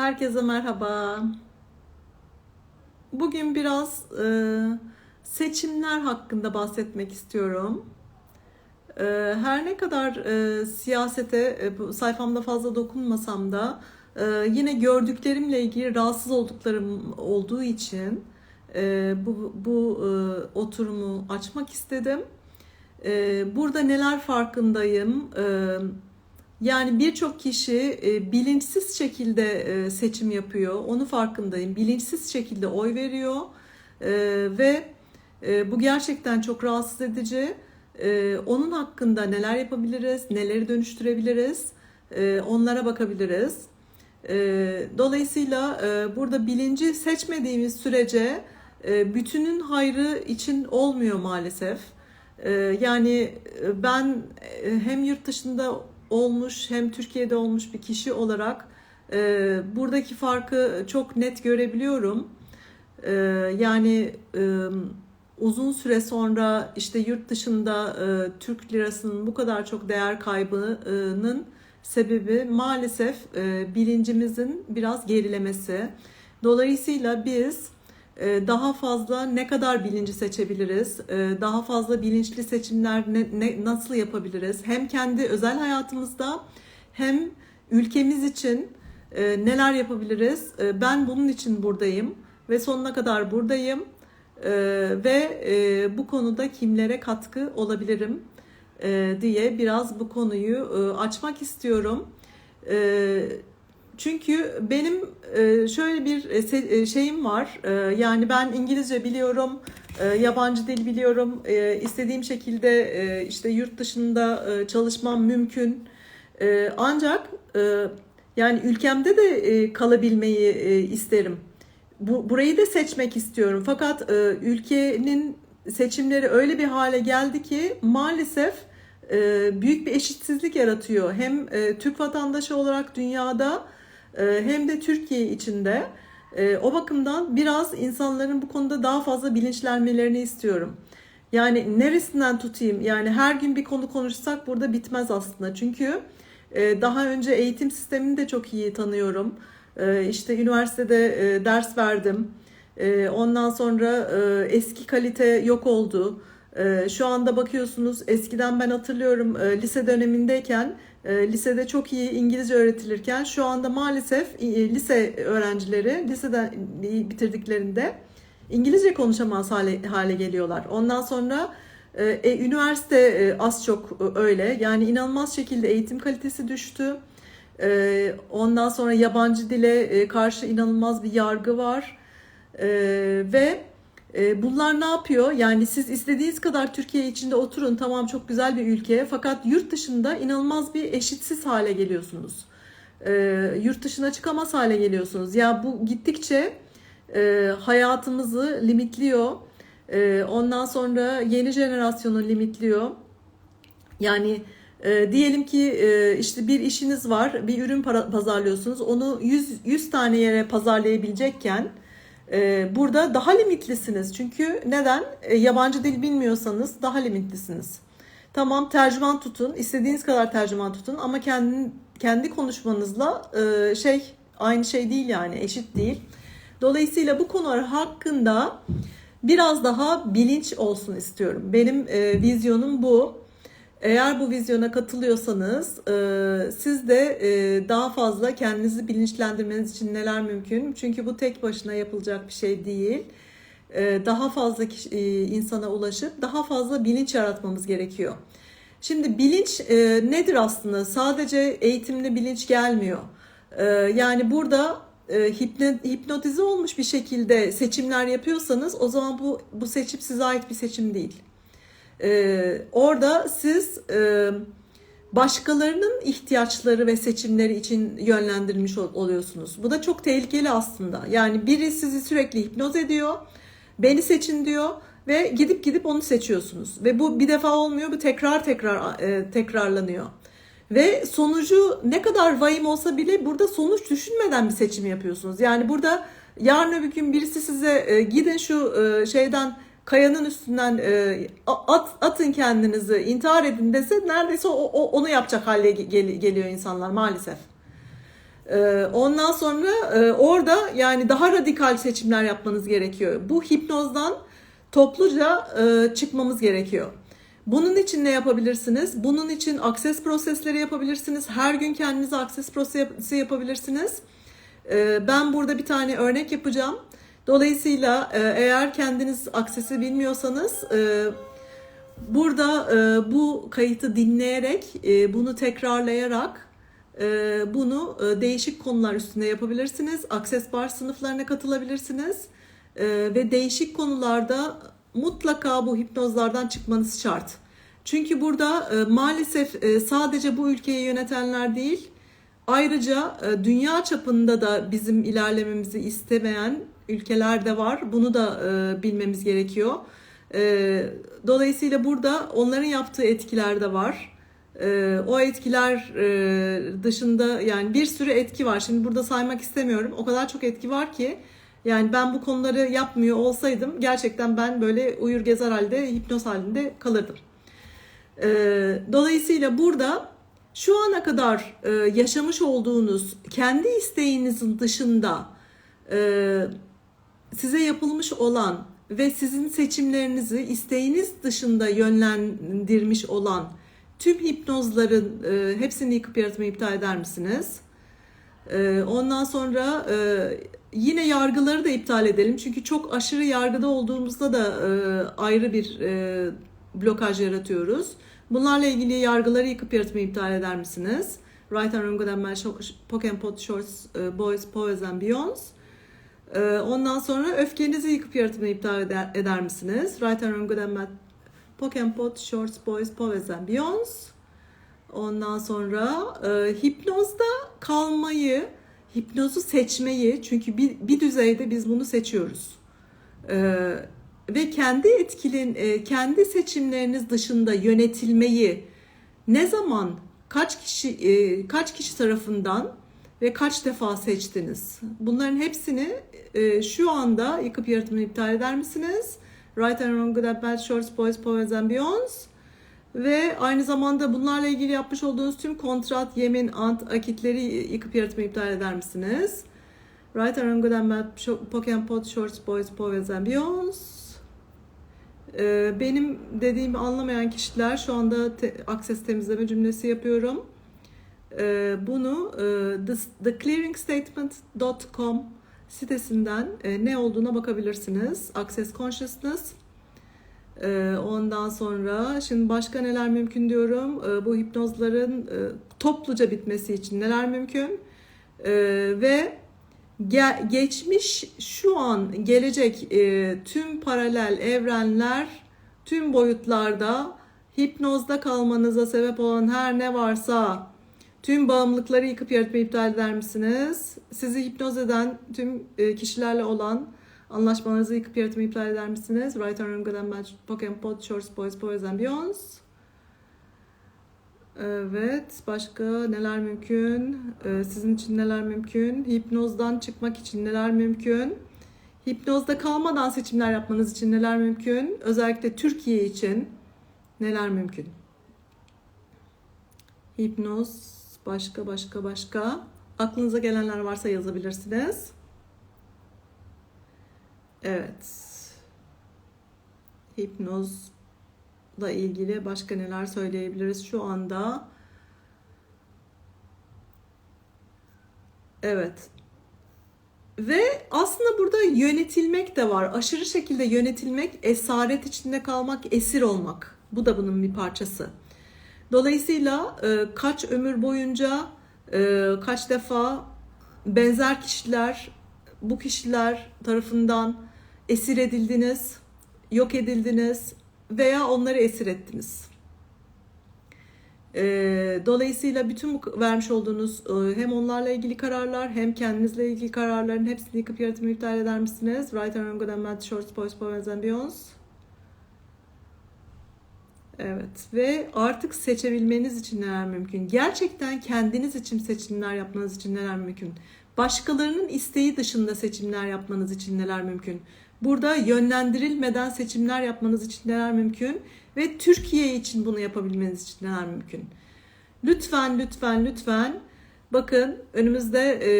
Herkese merhaba. Bugün biraz e, seçimler hakkında bahsetmek istiyorum. E, her ne kadar e, siyasete e, sayfamda fazla dokunmasam da e, yine gördüklerimle ilgili rahatsız olduklarım olduğu için e, bu, bu e, oturumu açmak istedim. E, burada neler farkındayım? E, yani birçok kişi e, bilinçsiz şekilde e, seçim yapıyor. Onu farkındayım. Bilinçsiz şekilde oy veriyor. E, ve bu gerçekten çok rahatsız edici. Onun hakkında neler yapabiliriz, neleri dönüştürebiliriz, onlara bakabiliriz. Dolayısıyla burada bilinci seçmediğimiz sürece bütünün hayrı için olmuyor maalesef. Yani ben hem yurt dışında olmuş hem Türkiye'de olmuş bir kişi olarak e, buradaki farkı çok net görebiliyorum. E, yani e, uzun süre sonra işte yurt dışında e, Türk lirasının bu kadar çok değer kaybının sebebi maalesef e, bilincimizin biraz gerilemesi. Dolayısıyla biz daha fazla ne kadar bilinci seçebiliriz? E, daha fazla bilinçli seçimler ne, ne, nasıl yapabiliriz? Hem kendi özel hayatımızda hem ülkemiz için e, neler yapabiliriz? E, ben bunun için buradayım ve sonuna kadar buradayım ve e, bu konuda kimlere katkı olabilirim e, diye biraz bu konuyu açmak istiyorum. E, çünkü benim e, şöyle bir e, şeyim var. E, yani ben İngilizce biliyorum, yabancı dil biliyorum. istediğim şekilde işte yurt dışında çalışmam mümkün. Ancak yani ülkemde de kalabilmeyi isterim. Burayı da seçmek istiyorum. Fakat ülkenin seçimleri öyle bir hale geldi ki maalesef büyük bir eşitsizlik yaratıyor. Hem Türk vatandaşı olarak dünyada hem de Türkiye içinde. Ee, o bakımdan biraz insanların bu konuda daha fazla bilinçlenmelerini istiyorum. Yani neresinden tutayım? Yani her gün bir konu konuşsak burada bitmez aslında. Çünkü e, daha önce eğitim sistemini de çok iyi tanıyorum. Ee, işte üniversitede e, ders verdim. Ondan sonra e, eski kalite yok oldu. Şu anda bakıyorsunuz eskiden ben hatırlıyorum lise dönemindeyken e, lisede çok iyi İngilizce öğretilirken şu anda maalesef e, lise öğrencileri liseden bitirdiklerinde İngilizce konuşamaz hale, hale geliyorlar. Ondan sonra e, e üniversite e, az çok öyle. Yani inanılmaz şekilde eğitim kalitesi düştü. E, ondan sonra yabancı dile karşı inanılmaz bir yargı var. E, ve bunlar ne yapıyor? Yani siz istediğiniz kadar Türkiye içinde oturun tamam çok güzel bir ülke fakat yurt dışında inanılmaz bir eşitsiz hale geliyorsunuz. E, yurt dışına çıkamaz hale geliyorsunuz. Ya bu gittikçe e, hayatımızı limitliyor. E, ondan sonra yeni jenerasyonu limitliyor. Yani e, diyelim ki e, işte bir işiniz var, bir ürün para, pazarlıyorsunuz. Onu 100 100 tane yere pazarlayabilecekken ee, burada daha limitlisiniz. Çünkü neden? Ee, yabancı dil bilmiyorsanız daha limitlisiniz. Tamam tercüman tutun, istediğiniz kadar tercüman tutun ama kendi, kendi konuşmanızla e, şey aynı şey değil yani eşit değil. Dolayısıyla bu konular hakkında biraz daha bilinç olsun istiyorum. Benim e, vizyonum bu. Eğer bu vizyona katılıyorsanız e, siz de e, daha fazla kendinizi bilinçlendirmeniz için neler mümkün? Çünkü bu tek başına yapılacak bir şey değil. E, daha fazla kişi, insana ulaşıp daha fazla bilinç yaratmamız gerekiyor. Şimdi bilinç nedir aslında? Sadece eğitimle bilinç gelmiyor. Yani burada hipnotize olmuş bir şekilde seçimler yapıyorsanız o zaman bu bu seçim size ait bir seçim değil. Ee, orada siz e, başkalarının ihtiyaçları ve seçimleri için yönlendirilmiş oluyorsunuz. Bu da çok tehlikeli aslında. Yani biri sizi sürekli hipnoz ediyor, beni seçin diyor ve gidip gidip onu seçiyorsunuz. Ve bu bir defa olmuyor, bu tekrar tekrar e, tekrarlanıyor. Ve sonucu ne kadar vahim olsa bile burada sonuç düşünmeden bir seçim yapıyorsunuz. Yani burada yarın öbür gün birisi size e, gidin şu e, şeyden kayanın üstünden e, at, atın kendinizi intihar edin dese neredeyse o, o, onu yapacak hale gel, geliyor insanlar maalesef. Ee, Ondan sonra e, orada yani daha radikal seçimler yapmanız gerekiyor. Bu hipnozdan topluca e, çıkmamız gerekiyor. Bunun için ne yapabilirsiniz? Bunun için akses prosesleri yapabilirsiniz. Her gün kendinize akses prosesi yapabilirsiniz. Ee, Ben burada bir tane örnek yapacağım. Dolayısıyla e, eğer kendiniz aksesi bilmiyorsanız e, burada e, bu kayıtı dinleyerek, bunu tekrarlayarak bunu değişik konular üstünde yapabilirsiniz. Access Bar sınıflarına katılabilirsiniz. Ve değişik konularda mutlaka bu hipnozlardan çıkmanız şart. Çünkü burada maalesef sadece bu ülkeyi yönetenler değil, ayrıca dünya çapında da bizim ilerlememizi istemeyen ülkeler de var. Bunu da e, bilmemiz gerekiyor. E, Dolayısıyla burada onların yaptığı etkiler de var. E, O etkiler e, dışında yani bir sürü etki var. Şimdi burada saymak istemiyorum. O kadar çok etki var ki yani ben bu konuları yapmıyor olsaydım gerçekten ben böyle uyur gezer halde hipnoz halinde kalırdım. E, Dolayısıyla burada şu ana kadar e, yaşamış olduğunuz kendi isteğinizin dışında e, size yapılmış olan ve sizin seçimlerinizi isteğiniz dışında yönlendirmiş olan tüm hipnozların e, hepsini yıkıp yaratmayı iptal eder misiniz? E, ondan sonra e, yine yargıları da iptal edelim. Çünkü çok aşırı yargıda olduğumuzda da e, ayrı bir e, blokaj yaratıyoruz. Bunlarla ilgili yargıları yıkıp yaratmayı iptal eder misiniz? Right and Wrong Pokémon Pot Shorts, e, Boys, Poets and Beyonds. Ee, Ondan sonra öfkenizi yıkıp yaratmayı iptal eder, eder misiniz? Right and Wrong Good and Bad Pokémon Pot, Shorts, Boys, Poets and Beyonds. Ondan sonra e, hipnozda kalmayı, hipnozu seçmeyi çünkü bir, bir düzeyde biz bunu seçiyoruz. Ee, ve kendi etkilin, e, kendi seçimleriniz dışında yönetilmeyi ne zaman, kaç kişi, e, kaç kişi tarafından ve kaç defa seçtiniz? Bunların hepsini e, şu anda yıkıp yaratımını iptal eder misiniz? Right and Wrong, Good and Bad, Shorts, Boys, Poets and Beyonds. Ve aynı zamanda bunlarla ilgili yapmış olduğunuz tüm kontrat, yemin, ant, akitleri yıkıp yaratmayı iptal eder misiniz? Right and Wrong, Good and Bad, Pokémon Pot, Shorts, Boys, Poets and Beyonds. Ee, Benim dediğimi anlamayan kişiler şu anda te- akses temizleme cümlesi yapıyorum. Ee, Bunu e, the- theclearingstatement.com sitesinden e, ne olduğuna bakabilirsiniz. Access Consciousness. Ee, Ondan sonra şimdi başka neler mümkün diyorum. Ee, Bu hipnozların e, topluca bitmesi için neler mümkün? Ee, Ve ge- geçmiş, şu an, gelecek e, tüm paralel evrenler, tüm boyutlarda hipnozda kalmanıza sebep olan her ne varsa tüm bağımlılıkları yıkıp yaratmayı iptal eder misiniz? Sizi hipnoz eden tüm e, kişilerle olan anlaşmalarınızı yıkıp yaratmayı iptal eder misiniz? Right Good and Bad, Pokémon Pot, Shorts, Boys, Boys and Beyonds. Evet, başka neler mümkün? Ee, Sizin için neler mümkün? Hipnozdan çıkmak için neler mümkün? Hipnozda kalmadan seçimler yapmanız için neler mümkün? Özellikle Türkiye için neler mümkün? Hipnoz, başka başka başka. Aklınıza gelenler varsa yazabilirsiniz. Evet. Hipnozla ilgili başka neler söyleyebiliriz şu anda? Evet. Ve aslında burada yönetilmek de var. Aşırı şekilde yönetilmek, esaret içinde kalmak, esir olmak. Bu da bunun bir parçası. Dolayısıyla e, kaç ömür boyunca e, kaç defa benzer kişiler bu kişiler tarafından esir edildiniz, yok edildiniz veya onları esir ettiniz. E, dolayısıyla bütün bu vermiş olduğunuz e, hem onlarla ilgili kararlar hem kendinizle ilgili kararların hepsini yıkıp yaratımı iptal eder misiniz? Right and Wrong, Good and Bad, Shorts, Boys, Poets and Beyonds. Evet ve artık seçebilmeniz için neler mümkün? Gerçekten kendiniz için seçimler yapmanız için neler mümkün? Başkalarının isteği dışında seçimler yapmanız için neler mümkün? Burada yönlendirilmeden seçimler yapmanız için neler mümkün? Ve Türkiye için bunu yapabilmeniz için neler mümkün? Lütfen, lütfen, lütfen Bakın önümüzde e,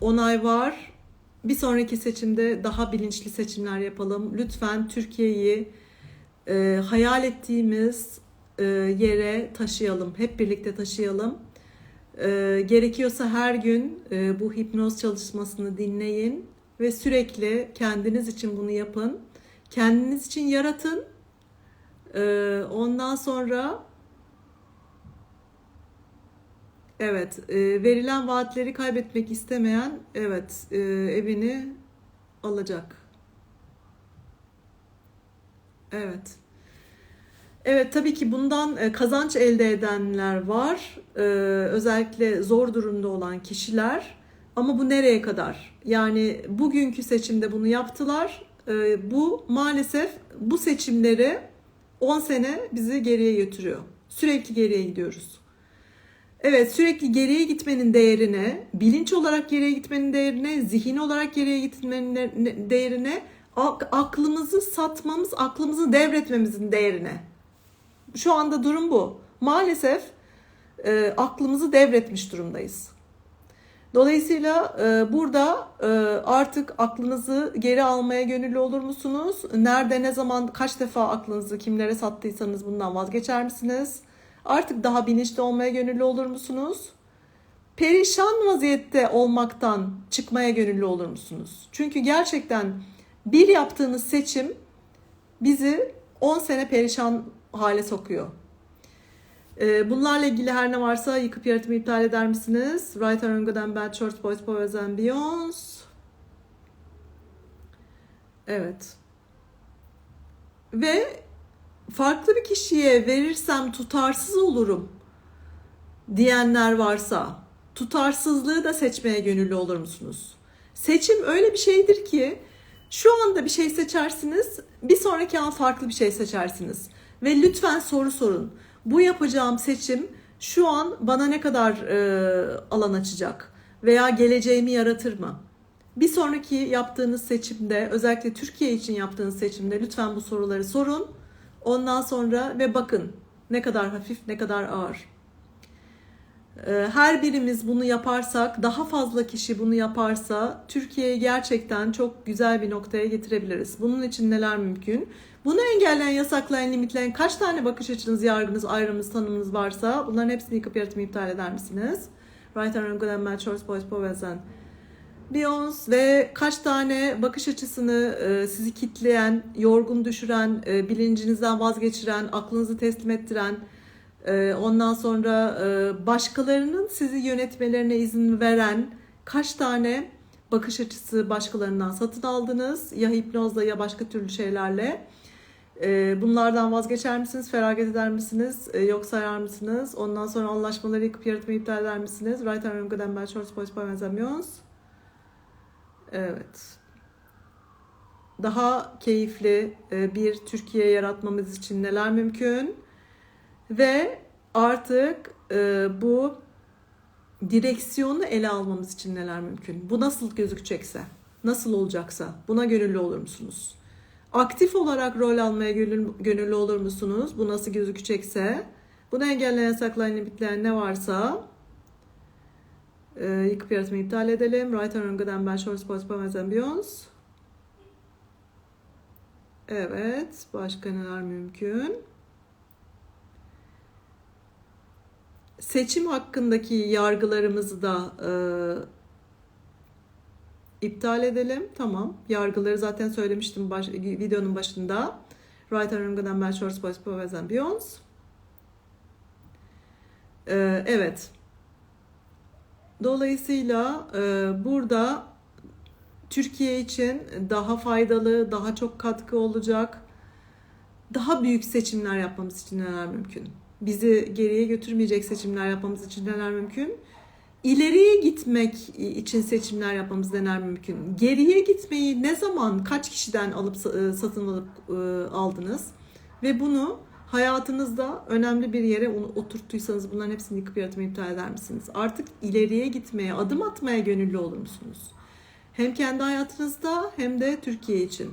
10 ay var. Bir sonraki seçimde daha bilinçli seçimler yapalım. Lütfen Türkiye'yi e, hayal ettiğimiz e, yere taşıyalım. Hep birlikte taşıyalım. E, gerekiyorsa her gün e, bu hipnoz çalışmasını dinleyin ve sürekli kendiniz için bunu yapın. Kendiniz için yaratın. E, ondan sonra evet e, verilen vaatleri kaybetmek istemeyen evet e, evini alacak. Evet. Evet tabii ki bundan e, kazanç elde edenler var. Ee, özellikle zor durumda olan kişiler. Ama bu nereye kadar? Yani bugünkü seçimde bunu yaptılar. Ee, bu maalesef bu seçimleri 10 sene bizi geriye götürüyor. Sürekli geriye gidiyoruz. Evet sürekli geriye gitmenin değerine, bilinç olarak geriye gitmenin değerine, zihin olarak geriye gitmenin değerine, aklımızı satmamız, aklımızı devretmemizin değerine. Şu anda durum bu. Maalesef e, aklımızı devretmiş durumdayız. Dolayısıyla e, burada e, artık aklınızı geri almaya gönüllü olur musunuz? Nerede, ne zaman, kaç defa aklınızı kimlere sattıysanız bundan vazgeçer misiniz? Artık daha bilinçli olmaya gönüllü olur musunuz? Perişan vaziyette olmaktan çıkmaya gönüllü olur musunuz? Çünkü gerçekten bir yaptığınız seçim bizi 10 sene perişan hale sokuyor. Ee, bunlarla ilgili her ne varsa yıkıp yaratımı iptal eder misiniz? Right and Good and Bad, Short Boys, Boys and Beyonds. Evet. Ve farklı bir kişiye verirsem tutarsız olurum diyenler varsa tutarsızlığı da seçmeye gönüllü olur musunuz? Seçim öyle bir şeydir ki şu anda bir şey seçersiniz, bir sonraki an farklı bir şey seçersiniz. Ve lütfen soru sorun. Bu yapacağım seçim şu an bana ne kadar e, alan açacak veya geleceğimi yaratır mı? Bir sonraki yaptığınız seçimde özellikle Türkiye için yaptığınız seçimde lütfen bu soruları sorun. Ondan sonra ve bakın ne kadar hafif ne kadar ağır. E, her birimiz bunu yaparsak, daha fazla kişi bunu yaparsa Türkiye'yi gerçekten çok güzel bir noktaya getirebiliriz. Bunun için neler mümkün? Bunu engelleyen, yasaklayan, limitleyen kaç tane bakış açınız, yargınız, ayrımınız, tanımınız varsa bunların hepsini yıkıp yaratımı iptal eder misiniz? Right and Good and Choice Boys, and Beyoncé ve kaç tane bakış açısını e, sizi kitleyen, yorgun düşüren, e, bilincinizden vazgeçiren, aklınızı teslim ettiren, ondan sonra e, başkalarının sizi yönetmelerine izin veren kaç tane bakış açısı başkalarından satın aldınız ya hipnozla ya başka türlü şeylerle ee, bunlardan vazgeçer misiniz? Feragat eder misiniz? Ee, yok sayar mısınız? Ondan sonra anlaşmaları yıkıp yaratmayı iptal eder misiniz? Right and Wrong Bad Shorts Boys Parmezamions. Evet. Daha keyifli e, bir Türkiye yaratmamız için neler mümkün? Ve artık e, bu direksiyonu ele almamız için neler mümkün? Bu nasıl gözükecekse, nasıl olacaksa buna gönüllü olur musunuz? Aktif olarak rol almaya gönüllü, olur musunuz? Bu nasıl gözükecekse. Bunu engelleyen, yasaklayan, limitleyen ne varsa e, yıkıp yaratmayı iptal edelim. Right and Wrong'dan ben Short Sports and Beyonds. Evet. Başka neler mümkün? Seçim hakkındaki yargılarımızı da e, iptal edelim. Tamam. Yargıları zaten söylemiştim baş, videonun başında. Right Wrong and Bad Shorts Boys Boys and Beyonds. Ee, evet. Dolayısıyla e, burada Türkiye için daha faydalı, daha çok katkı olacak, daha büyük seçimler yapmamız için neler mümkün? Bizi geriye götürmeyecek seçimler yapmamız için neler mümkün? ileriye gitmek için seçimler yapmamız neler mümkün? Geriye gitmeyi ne zaman, kaç kişiden alıp e, satın alıp e, aldınız? Ve bunu hayatınızda önemli bir yere oturttuysanız bunların hepsini yıkıp yaratmayı iptal eder misiniz? Artık ileriye gitmeye, adım atmaya gönüllü olur musunuz? Hem kendi hayatınızda hem de Türkiye için.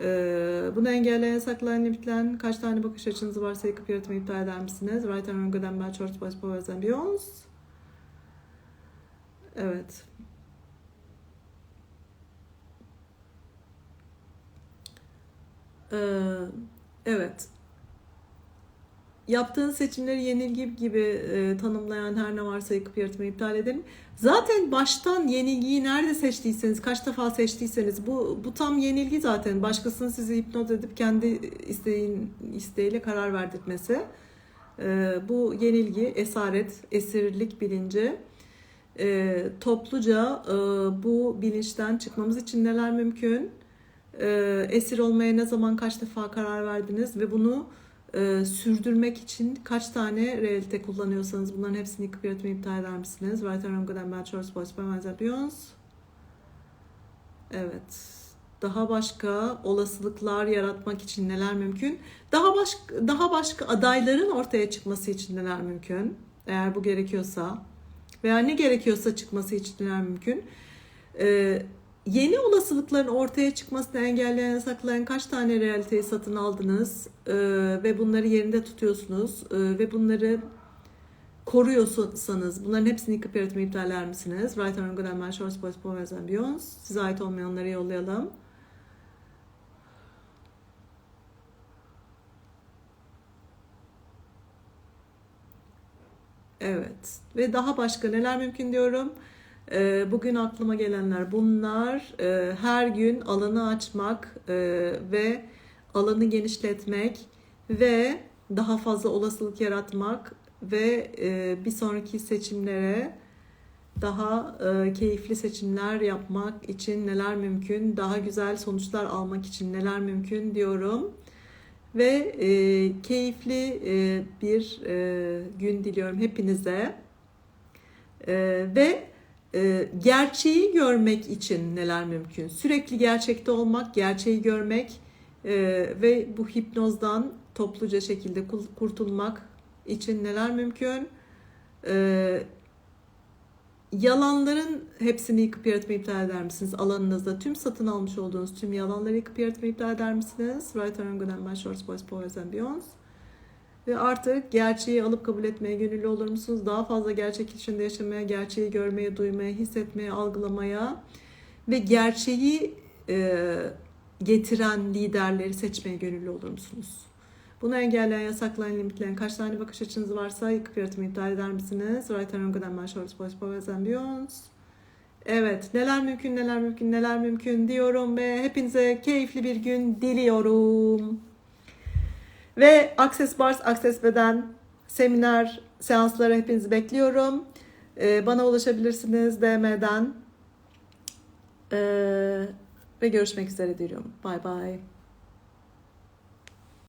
Ee, bunu engelleyen, saklayan, limitleyen kaç tane bakış açınız varsa yıkıp yaratmayı iptal eder misiniz? Right and wrong, and bad, short, boys, boys and beyonds. Evet. Ee, evet. Yaptığın seçimleri yenilgi gibi e, tanımlayan her ne varsa yıkıp yaratmayı iptal edelim. Zaten baştan yenilgiyi nerede seçtiyseniz, kaç defa seçtiyseniz bu bu tam yenilgi zaten. Başkasının sizi hipnoz edip kendi isteğin isteğiyle karar verdirtmesi. Ee, bu yenilgi, esaret, esirlik bilinci. Ee, topluca e, bu bilinçten çıkmamız için neler mümkün? Ee, esir olmaya ne zaman kaç defa karar verdiniz ve bunu e, sürdürmek için kaç tane realite kullanıyorsanız bunların hepsini yıkıp yaratmayı iptal eder misiniz? Right wrong, good and bad, choice, voice, by Beyoncé. Evet. Daha başka olasılıklar yaratmak için neler mümkün? Daha başka daha başka adayların ortaya çıkması için neler mümkün? Eğer bu gerekiyorsa veya ne gerekiyorsa çıkması için neler mümkün? Ee, yeni olasılıkların ortaya çıkmasını engelleyen, yasaklayan kaç tane realiteyi satın aldınız Ee, ve bunları yerinde tutuyorsunuz Ee, ve bunları koruyorsanız bunların hepsini yıkıp yaratmayı iptal eder misiniz? Right and Good and Bad, Shorts, Boys, Boys and Beyonds. Size ait olmayanları yollayalım. Evet. Ve daha başka neler mümkün diyorum. Ee, Bugün aklıma gelenler bunlar. Ee, Her gün alanı açmak e, ve alanı genişletmek ve daha fazla olasılık yaratmak ve e, bir sonraki seçimlere daha e, keyifli seçimler yapmak için neler mümkün, daha güzel sonuçlar almak için neler mümkün diyorum. Ve keyifli bir gün diliyorum hepinize. Ve e, gerçeği görmek için neler mümkün? Sürekli gerçekte olmak, gerçeği görmek e, ve bu hipnozdan topluca şekilde kurtulmak için neler mümkün? E, yalanların hepsini yıkıp yaratmayı iptal eder misiniz? Alanınızda tüm satın almış olduğunuz tüm yalanları yıkıp yaratmayı iptal eder misiniz? Right and Good and Boys, Boys and Beyonds. Ve artık gerçeği alıp kabul etmeye gönüllü olur musunuz? Daha fazla gerçek içinde yaşamaya, gerçeği görmeye, duymaya, hissetmeye, algılamaya ve gerçeği e, getiren liderleri seçmeye gönüllü olur musunuz? Bunu engelleyen, yasaklayan, limitleyen kaç tane bakış açınız varsa yıkıp yaratmayı iptal eder misiniz? Right and Wrong and Shorts, Boys, Boys and Beyonds. Evet, neler mümkün, neler mümkün, neler mümkün diyorum ve hepinize keyifli bir gün diliyorum. Ve Access Bars, Access Beden seminer seanslara hepinizi bekliyorum. Ee, bana ulaşabilirsiniz DM'den. Ee, ve görüşmek üzere diyorum. Bye bye.